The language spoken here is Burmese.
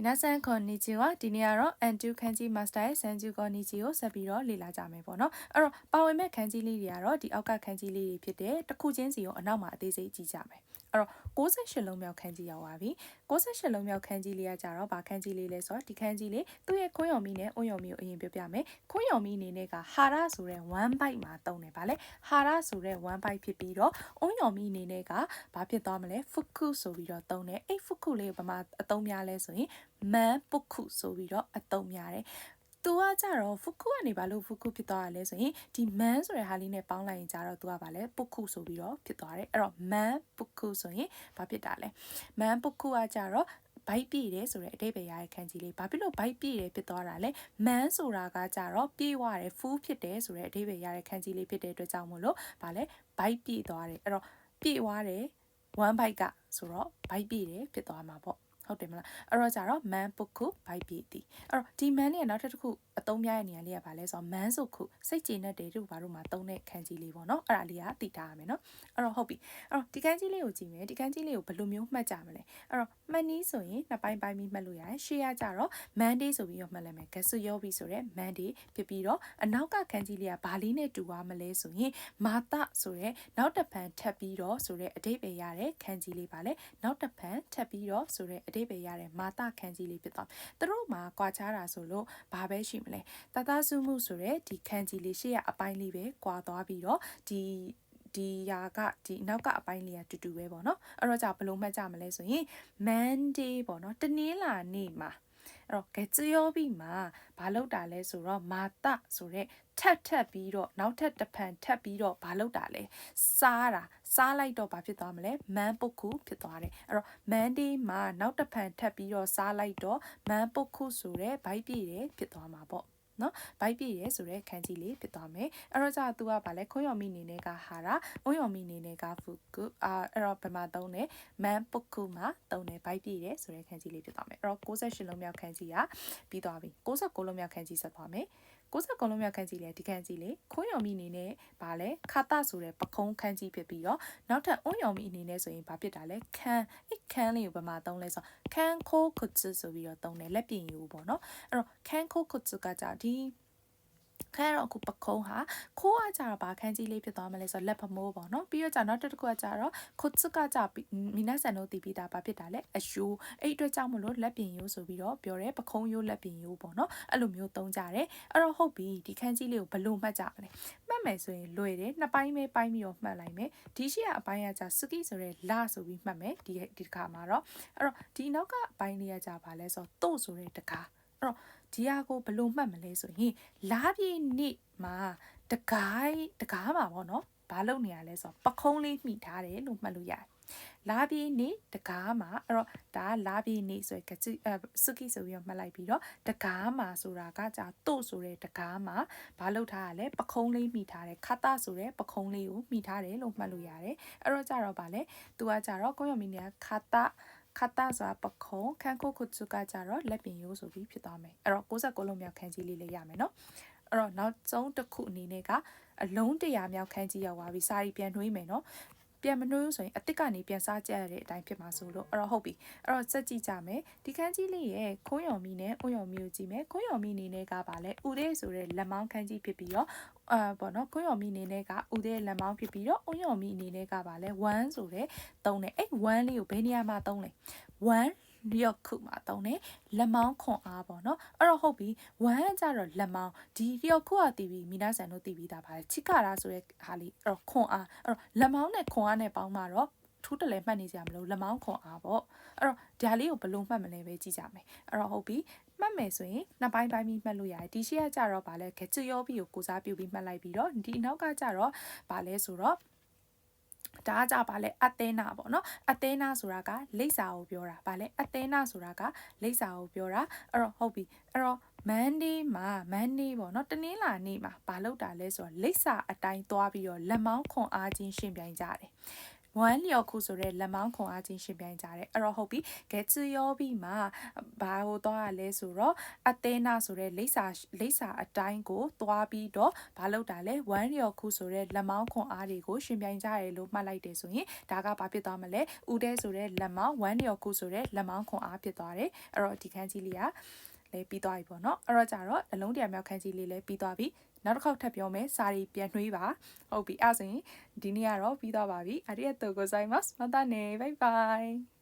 皆さんこんにちはဒီနေ့ကတော့ N2 ခန်းကြီး Master ရဲ့ Sanju ကိုနီချီကိုဆက်ပြီးတော့လေ့လာကြမယ်ပေါ့နော်အဲ့တော့ပါဝင်မဲ့ခန်းကြီးလေးတွေကတော့ဒီအောက်ကခန်းကြီးလေးတွေဖြစ်တဲ့တစ်ခုချင်းစီကိုအနောက်မှာအသေးစိတ်ကြည့်ကြမယ်အဲ့တော့68လုံးမြောက်ခန်းကြီးရောက်ပါပြီ68လုံးမြောက်ခန်းကြီးလေးကကြတော့ဗာခန်းကြီးလေးလဲဆိုတော့ဒီခန်းကြီးလေးသူ့ရဲ့ခွန်းယုံမီနဲ့အွန်းယုံမီကိုအရင်ပြောပြမယ်ခွန်းယုံမီအနေနဲ့ကဟာရဆိုတဲ့1 byte မှာတုံးတယ်ဗာလဲဟာရဆိုတဲ့1 byte ဖြစ်ပြီးတော့အွန်းယုံမီအနေနဲ့ကဘာဖြစ်သွားမလဲ fuku ဆိုပြီးတော့တုံးတယ်အဲ့ fuku လေးကိုဘာမှအသုံးများလဲဆိုရင် မန်ပုခုဆိုပြီးတော့အသုံးများတယ်သူကကြတော့ဖုခုကနေဘာလို့ဖုခုဖြစ်သွားရလဲဆိုရင်ဒီမန်ဆိုတဲ့ဟာလေးနဲ့ပေါင်းလိုက်ရင်ကြတော့သူကဗာလဲပုခုဆိုပြီးတော့ဖြစ်သွားတယ်အဲ့တော့မန်ပုခုဆိုရင်ဘာဖြစ်တာလဲမန်ပုခုကကြတော့ဘိုက်ပြည့်တယ်ဆိုတဲ့အတိတ်ပဲရတဲ့ခန်းကြီးလေးဘာဖြစ်လို့ဘိုက်ပြည့်တယ်ဖြစ်သွားတာလဲမန်းဆိုတာကကြတော့ပြေးသွားတယ်ဖူးဖြစ်တယ်ဆိုတဲ့အတိတ်ပဲရတဲ့ခန်းကြီးလေးဖြစ်တဲ့အတွက်ကြောင့်မို့လို့ဗာလဲဘိုက်ပြည့်သွားတယ်အဲ့တော့ပြေးသွားတယ်1 byte ကဆိုတော့ byte ပြည့်တယ်ဖြစ်သွားမှာပေါ့ ဟုတ်တယ်မလားအဲ့တော့ကြတော့ man ပုခုဘိုက်ပြီတီအဲ့တော့ဒီ man လေးကနောက်ထပ်တစ်ခုအသုံးများတဲ့နေရာလေးကဘာလဲဆိုတော့ man ဆိုခုစိတ်ကြည်နဲ့တဲ့တို့ဘာလို့မှသုံးတဲ့ခန်းကြီးလေးပေါ့နော်အဲ့ဒါလေးကသိထားရမယ်နော်အဲ့တော့ဟုတ်ပြီအဲ့တော့ဒီခန်းကြီးလေးကိုကြည့်မယ်ဒီခန်းကြီးလေးကိုဘယ်လိုမျိုးမှတ်ကြမလဲအဲ့တော့မှတ်နည်းဆိုရင်နှစ်ပိုင်းပိုင်းပြီးမှတ်လို့ရတယ်ရှေ့ကကြတော့ monday ဆိုပြီးတော့မှတ်လိုက်မယ်ဂဆုယောပြီဆိုတဲ့ monday ဖြစ်ပြီးတော့အနောက်ကခန်းကြီးလေးကဘာလေးနဲ့တူသွားမလဲဆိုရင်မာတဆိုတဲ့နောက်တစ်ဖန်ထပ်ပြီးတော့ဆိုတဲ့အတိတ်ပဲရတဲ့ခန်းကြီးလေးပါလေနောက်တစ်ဖန်ထပ်ပြီးတော့ဆိုတဲ့အတိတ်ပဲရတဲ့မာတခန်းကြီးလေးဖြစ်သွားသူတို့မှာကွာခြားတာဆိုလို့ဘာပဲရှိမလဲတသားစုမှုဆိုတဲ့ဒီခန်းကြီးလေးရှေ့ကအပိုင်းလေးပဲကွာသွားပြီးတော့ဒီဒီယာကဒီနောက်ကအပိုင်းလေးကတူတူပဲပေါ့နော်အဲ့တော့じゃဘယ်လိုမှတ်ကြမလဲဆိုရင် Monday ပေါ့နော်တနင်္လာနေ့မှာ အဲ့တော့ကြကြရောပြီးမှာဘာလုပ်တာလဲဆိုတော့မာတဆိုတဲ့ထက်ထက်ပြီးတော့နောက်ထပ်တစ်ဖန်ထပ်ပြီးတော့ဘာလုပ်တာလဲစားတာစားလိုက်တော့ဘာဖြစ်သွားမလဲမန်ပုတ်ခုဖြစ်သွားတယ်အဲ့တော့ Monday မှာနောက်တစ်ဖန်ထပ်ပြီးတော့စားလိုက်တော့မန်ပုတ်ခုဆိုတဲ့ဘိုက်ပြည့်တယ်ဖြစ်သွားမှာပေါ့ နော်ဘိုက်ပြည့်ရဲဆိုတဲ့ခန်းကြီးလေးဖြစ်သွားမယ်အဲ့တော့ကြာသူကဗာလဲခွန်ယော်မီနေနဲ့ကဟာရာအွန်ယော်မီနေနဲ့ကဖူကုအာအဲ့တော့ဘယ်မှာသုံးလဲမန်ပုကုမှာသုံးတယ်ဘိုက်ပြည့်ရဲဆိုတဲ့ခန်းကြီးလေးဖြစ်သွားမယ်အဲ့တော့68လုံးမြောက်ခန်းကြီးကပြီးသွားပြီ69လုံးမြောက်ခန်းကြီးဆက်သွားမယ်69လုံးမြောက်ခန်းကြီးလေဒီခန်းကြီးလေခွန်ယော်မီအနေနဲ့ဗာလဲခါတဆိုတဲ့ပခုံးခန်းကြီးဖြစ်ပြီးတော့နောက်ထပ်အွန်ယော်မီအနေနဲ့ဆိုရင်ဗာဖြစ်တာလဲခန်းအဲ့ခန်းလေးကိုဗမာသုံးလဲဆိုခန်းခိုးခုတ်ဆိုပြီးတော့သုံးတယ်လက်ပြင်ယူပေါ့နော်အဲ့တော့ခန်းခိုးခုတ်ကကြာဒီခဲတော့အခုပခုံးဟာခိုးကကြတော့ဗာခန်းကြီးလေးဖြစ်သွားမလဲဆိုတော့လက်ဖမိုးပေါ့နော်ပြီးတော့ကြနောက်တစ်ခုကကြတော့ခုတ်စကကြမီနဆန်တို့တည်ပြီးသားဗာဖြစ်တာလဲအယိုးအဲ့အတွက်ကြောင့်မလို့လက်ပြင်ယိုးဆိုပြီးတော့ပြောတယ်ပခုံးယိုးလက်ပြင်ယိုးပေါ့နော်အဲ့လိုမျိုးသုံးကြတယ်အဲ့တော့ဟုတ်ပြီဒီခန်းကြီးလေးကိုဘလို့မှတ်ကြမလဲမှတ်မယ်ဆိုရင်လွယ်တယ်နှစ်ပိုင်းပဲပိုင်းပြီးတော့မှတ်လိုက်မယ်ဒီရှိကအပိုင်းကကြစကီဆိုတဲ့လာဆိုပြီးမှတ်မယ်ဒီဒီတစ်ခါမှာတော့အဲ့တော့ဒီနောက်ကအပိုင်းလေးကကြပါလဲဆိုတော့တို့ဆိုတဲ့တကား အဲ့တော့ဒီဟာကိုဘလို့မှတ်မလဲဆိုရင်လာပြေနေ့မှာတကိုင်းတကားမှာပေါ့နော်ဘာလုပ်နေရလဲဆိုတော့ပခုံးလေးမှီထားတယ်လို့မှတ်လို့ရတယ်လာပြေနေတကားမှာအဲ့တော့ဒါလာပြေနေဆိုရယ်ကချအစကီဆိုပြီးတော့မှတ်လိုက်ပြီးတော့တကားမှာဆိုတာကကြာတို့ဆိုတဲ့တကားမှာဘာလုပ်ထားရလဲပခုံးလေးမိထားတယ်ခါတာဆိုတဲ့ပခုံးလေးကိုမိထားတယ်လို့မှတ်လို့ရတယ်အဲ့တော့ကြာတော့ဗာလဲသူကကြာတော့ကိုရမီနေခါတာခတ် တာဆိုတာပခုံးခန်းခုတ်ခုတ်စုကကြတော့လက်ပင်ရိုးဆိုပြီးဖြစ်သွားမယ်အဲ့တော့69လုံးမြောက်ခန်းကြီးလေးလေးရမယ်နော်အဲ့တော့နောက်ဆုံးတစ်ခုအနေနဲ့ကအလုံးတရာမြောက်ခန်းကြီးရောက်သွားပြီစာရီပြန်နှွေးမယ်နော် ပြန်မနှွေးဆိုရင်အစ်စ်ကနေပြန်စားကြရတဲ့အတိုင်းဖြစ်မှာဆိုလို့အဲ့တော့ဟုတ်ပြီအဲ့တော့စက်ကြည့်ကြမယ်ဒီခန်းကြီးလေးရဲ့ခွန်းယော်မီနဲ့ဥယော်မီကိုကြည့်မယ်ခွန်းယော်မီအနေနဲ့ကပါလဲဥသေးဆိုတဲ့လက်မောင်းခန်းကြီးဖြစ်ပြီးတော့အာပေါ့နော်ခွန်းယော်မီအနေနဲ့ကဥသေးလက်မောင်းဖြစ်ပြီးတော့ဥယော်မီအနေနဲ့ကပါလဲ1ဆိုတဲ့သုံးတယ်အဲ့1လေးကိုဘယ်နေရာမှာသုံးလဲ1 လျော့ခုမှာတုံးတယ်လက်မောင်းခွန်အားပေါ့နော်အဲ့တော့ဟုတ်ပြီဝမ်းကြတော့လက်မောင်းဒီလျော့ခုကတီးပြီးမိနာဆန်တို့တီးပြီးသားပါတယ်ချစ်ကရာဆိုတဲ့ဟာလေးအဲ့တော့ခွန်အားအဲ့တော့လက်မောင်းနဲ့ခွန်အားနဲ့ပေါင်းမှာတော့ထူးတလဲမှတ်နေကြမလို့လက်မောင်းခွန်အားပေါ့အဲ့တော့ဒါလေးကိုဘလို့မှတ်မလဲပဲကြည့်ကြမယ်အဲ့တော့ဟုတ်ပြီမှတ်မယ်ဆိုရင်နှစ်ပိုင်းပိုင်းပြီးမှတ်လို့ရတယ်ဒီရှိကကြတော့ဗာလဲခချရောပြီးကိုကိုစားပြုပြီးမှတ်လိုက်ပြီးတော့ဒီနောက်ကကြတော့ဗာလဲဆိုတော့ ဒါကကြပါလဲအသဲနာပေါ့နော်အသဲနာဆိုတာကလိပ်စာကိုပြောတာဗာလဲအသဲနာဆိုတာကလိပ်စာကိုပြောတာအဲ့တော့ဟုတ်ပြီအဲ့တော့ Monday မှာ Monday ပေါ့နော်တနင်္လာနေ့မှာဘာလုပ်တာလဲဆိုတော့လိပ်စာအတိုင်းသွားပြီးတော့လက်မောင်းခွန်အားချင်းရှင်ပြိုင်ကြတယ် ဝမ်းလျော်ခုဆိုတဲ့လက်မောင်းခွန်အားချင်းရှင်ပြိုင်ကြတယ်အဲ့တော့ဟုတ်ပြီဂဲချူယောပြီးမှာဘာဟိုသွားရလဲဆိုတော့အသေးနာဆိုတဲ့လိပ်စာလိပ်စာအတိုင်းကိုသွားပြီးတော့ဘာလုပ်တာလဲဝမ်းလျော်ခုဆိုတဲ့လက်မောင်းခွန်အားတွေကိုရှင်ပြိုင်ကြတယ်လို့မှတ်လိုက်တယ်ဆိုရင်ဒါကဘာဖြစ်သွားမလဲဦးတဲဆိုတဲ့လက်မောင်းဝမ်းလျော်ခုဆိုတဲ့လက်မောင်းခွန်အားဖြစ်သွားတယ်အဲ့တော့ဒီခန်းကြီးလေးက လည်းပြီးသွားပြီပေါ့နော်အဲ့တော့ကြတော့အလုံးတရာမြောက်ခန်းကြီးလေးလည်းပြီးသွားပြီနောက်တစ်ခေါက်ထပ်ပြောမယ်စာရီပြန်နှွေးပါဟုတ်ပြီအဲ့ဆိုရင်ဒီနေ့ကတော့ပြီးသွားပါပြီအရီအတူကိုဆိုင်မတ်မတနေဘိုင်ဘိုင်